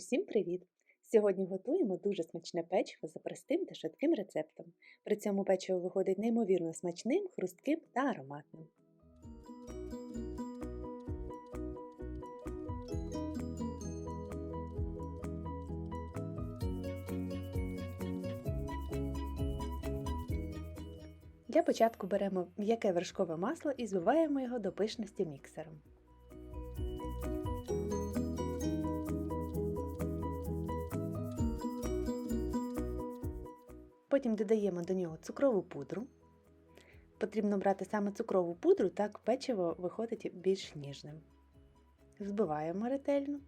Усім привіт! Сьогодні готуємо дуже смачне печиво за простим та швидким рецептом. При цьому печиво виходить неймовірно смачним, хрустким та ароматним. Для початку беремо м'яке вершкове масло і збиваємо його до пишності міксером. Потім додаємо до нього цукрову пудру. Потрібно брати саме цукрову пудру, так печиво виходить більш ніжним. Взбиваємо ретельно.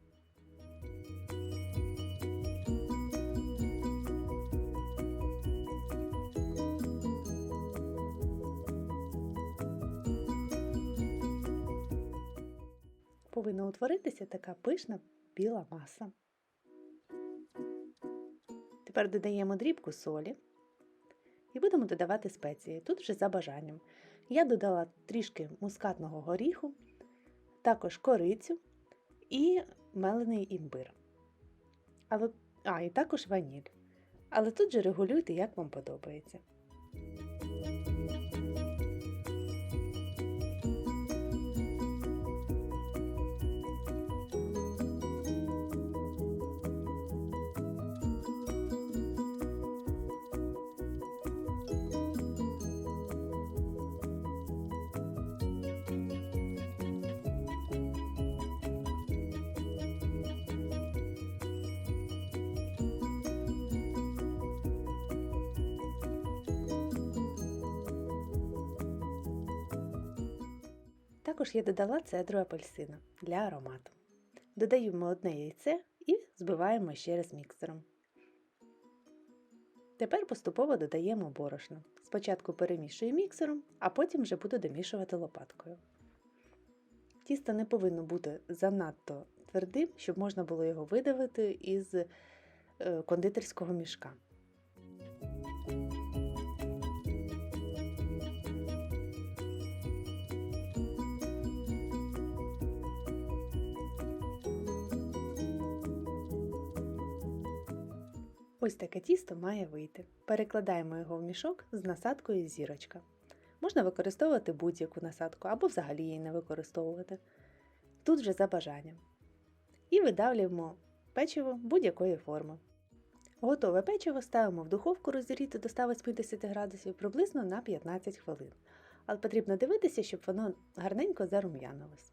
Повинна утворитися така пишна біла маса. Тепер додаємо дрібку солі і будемо додавати спеції. Тут вже за бажанням. Я додала трішки мускатного горіху, також корицю і мелений імбир. Але, а, і також ваніль. Але тут же регулюйте, як вам подобається. Також я додала цедру апельсина для аромату. Додаємо одне яйце і збиваємо ще раз міксером. Тепер поступово додаємо борошно. Спочатку перемішую міксером, а потім вже буду домішувати лопаткою. Тісто не повинно бути занадто твердим, щоб можна було його видавити із е, кондитерського мішка. Ось таке тісто має вийти. Перекладаємо його в мішок з насадкою зірочка. Можна використовувати будь-яку насадку або взагалі її не використовувати. Тут вже за бажанням. І видавлюємо печиво будь-якої форми. Готове печиво ставимо в духовку розігріти до 180 градусів приблизно на 15 хвилин. Але потрібно дивитися, щоб воно гарненько зарум'янилось.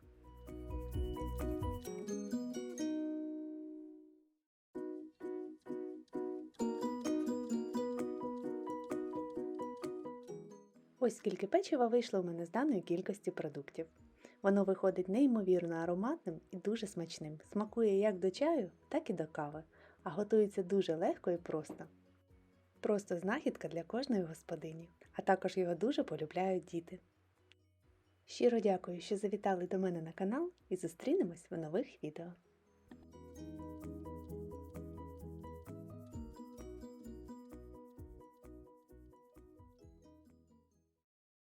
Ось скільки печива вийшло у мене з даної кількості продуктів. Воно виходить неймовірно ароматним і дуже смачним. Смакує як до чаю, так і до кави, а готується дуже легко і просто. Просто знахідка для кожної господині, а також його дуже полюбляють діти. Щиро дякую, що завітали до мене на канал і зустрінемось в нових відео.